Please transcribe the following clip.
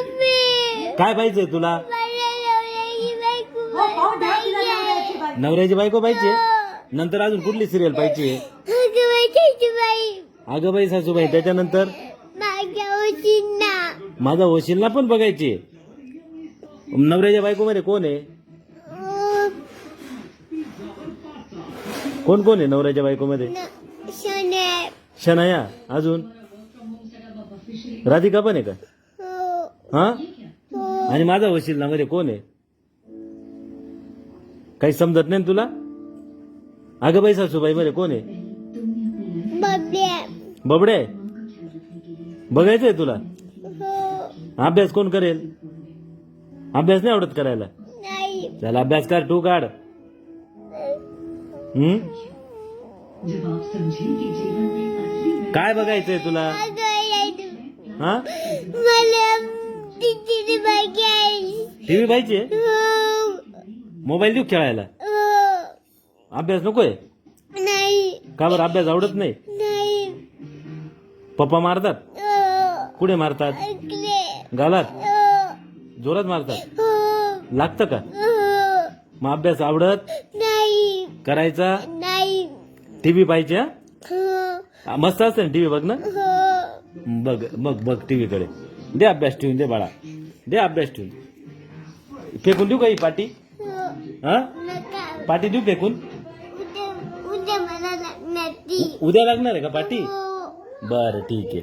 Mummy. काय पाहिजे तुला? मला नवऱ्याची बायको हो नवऱ्याची बायको. पाहिजे? नंतर अजून कुठली सिरियल पाहिजे? अगं बाई सासूबाई त्याच्यानंतर? माझा वशीलला पण बघायची. नवऱ्याच्या बायको मध्ये कोण आहे? कोण कोण आहे नवऱ्याच्या बायको मध्ये शने शनाया अजून? राधिका पण आहे का? हो? आणि माझा वशील मध्ये कोण आहे? काही समजत नाही ना तुला? अगं बाई सासूबाई मध्ये कोण आहे? बबडे आहे? बघायचंय तुला? हो. अभ्यास कोण करेल? अभ्यास नाही आवडत करायला? नाही. चला अभ्यास कर तू काढ. हम्म? काय बघायचंय तुला? हा? टीव्ही पाहिजे हो. मोबाईल देऊ खेळायला? हो. अभ्यास नकोय? नाही. का बरं अभ्यास आवडत नाही? पप्पा मारतात? हो. कुठे मारतात? गालात? जोरात मारतात? लागतं का? मग अभ्यास आवडत? नाही. करायचा? नाही. टीव्ही पाहिजे मस्त असतं ना टीव्ही बघ ना बघ बघ बघ टीव्ही कडे दे अभ्यास ठेवून दे बाळा. दे अभ्यास ठेवून. फेकून देऊ का ही पाटी? हो? पाटी देऊ फेकून? लागणार उद्या लागणार आहे का पाटी? हो. बरं ठीक आहे.